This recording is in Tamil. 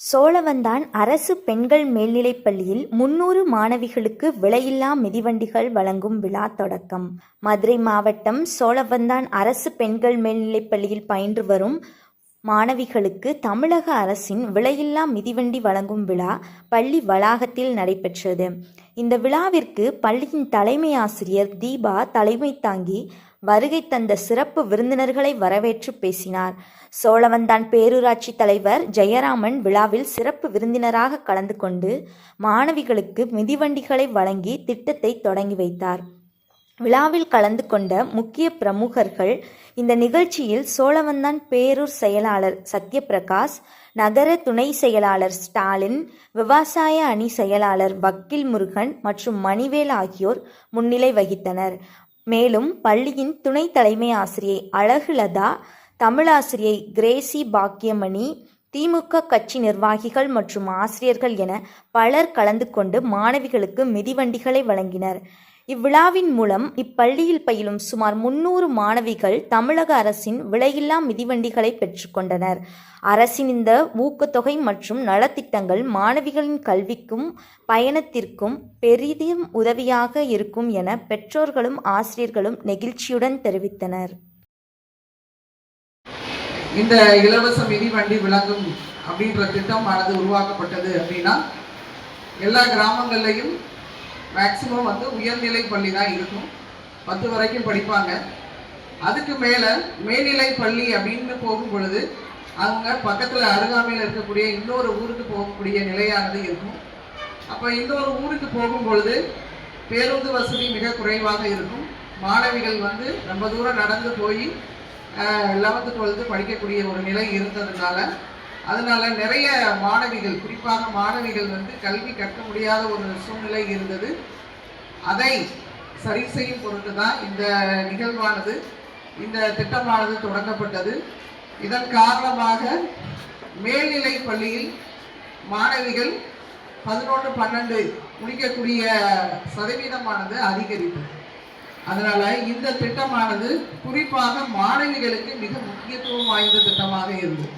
சோழவந்தான் அரசு பெண்கள் மேல்நிலைப் பள்ளியில் முன்னூறு மாணவிகளுக்கு விலையில்லா மிதிவண்டிகள் வழங்கும் விழா தொடக்கம். மதுரை மாவட்டம் சோழவந்தான் அரசு பெண்கள் மேல்நிலைப் பள்ளியில் பயின்று வரும் மாணவிகளுக்கு தமிழக அரசின் விலையில்லா மிதிவண்டி வழங்கும் விழா பள்ளி வளாகத்தில் நடைபெற்றது. இந்த விழாவிற்கு பள்ளியின் தலைமை ஆசிரியர் தீபா தலைமை தாங்கி வருகை தந்த சிறப்பு விருந்தினர்களை வரவேற்று பேசினார். சோழவந்தான் பேரூராட்சி தலைவர் ஜெயராமன் விழாவில் சிறப்பு விருந்தினராக கலந்து கொண்டு மாணவிகளுக்கு மிதிவண்டிகளை வழங்கி திட்டத்தை தொடங்கி வைத்தார். விழாவில் கலந்து கொண்ட முக்கிய பிரமுகர்கள் இந்த நிகழ்ச்சியில் சோழவந்தான் பேரூர் செயலாளர் சத்யபிரகாஷ், நகர துணை செயலாளர் ஸ்டாலின், விவசாய அணி செயலாளர் வக்கீல் முருகன் மற்றும் மணிவேல் ஆகியோர் முன்னிலை வகித்தனர். மேலும் பள்ளியின் துணை தலைமை ஆசிரியை அழகுலதா, தமிழாசிரியை கிரேசி பாக்கியமணி, திமுக கட்சி நிர்வாகிகள் மற்றும் ஆசிரியர்கள் என பலர் கலந்து கொண்டு மாணவிகளுக்கு மிதிவண்டிகளை வழங்கினர். இவ்விழாவின் மூலம் இப்பள்ளியில் பயிலும் சுமார் முன்னூறு மாணவிகள் தமிழக அரசின் விலையில்லா மிதிவண்டிகளை பெற்றுக்கொண்டனர் அரசின் இந்த ஊக்கத்தொகை மற்றும் நலத்திட்டங்கள் மாணவிகளின் கல்விக்கும் பயணத்திற்கும் பெரிதும் உதவியாக இருக்கும் என பெற்றோர்களும் ஆசிரியர்களும் நெகிழ்ச்சியுடன் தெரிவித்தனர். இந்த இலவச மிதிவண்டி விளங்கும் அப்படின்ற திட்டமானது உருவாக்கப்பட்டது அப்படின்னா எல்லா கிராமங்கள்லையும் மேக்சிமம் வந்து உயர்நிலை பள்ளி தான் இருக்கும். பத்து வரைக்கும் படிப்பாங்க. அதுக்கு மேலே மேல்நிலை பள்ளி அப்படின்னு போகும் பொழுது அவங்க பக்கத்தில் அருகாமையில் இருக்கக்கூடிய இன்னொரு ஊருக்கு போகக்கூடிய நிலையானது இருக்கும். அப்போ இன்னொரு ஊருக்கு போகும் பொழுது பேருந்து வசதி மிக குறைவாக இருக்கும். மாணவிகள் வந்து ரொம்ப தூரம் நடந்து போய் லெவன்த்து டுவெல்த்து படிக்கக்கூடிய ஒரு நிலை இருந்ததுனால அதனால நிறைய மாணவிகள் குறிப்பாக மாணவிகள் வந்து கல்வி கற்க முடியாத ஒரு சூழ்நிலை இருந்தது. அதை சரி செய்யும் பொருட்டு தான் இந்த நிகழ்வானது. இந்த திட்டமானது தொடங்கப்பட்டது. இதன் காரணமாக மேல்நிலை பள்ளியில் மாணவிகள் பதினொன்று பன்னெண்டு முடிக்கக்கூடிய சதவீதமானது அதிகரித்தது அதனால இந்த திட்டமானது குறிப்பாக மாணவிகளுக்கு மிக முக்கியத்துவம் வாய்ந்த திட்டமாக இருந்தது.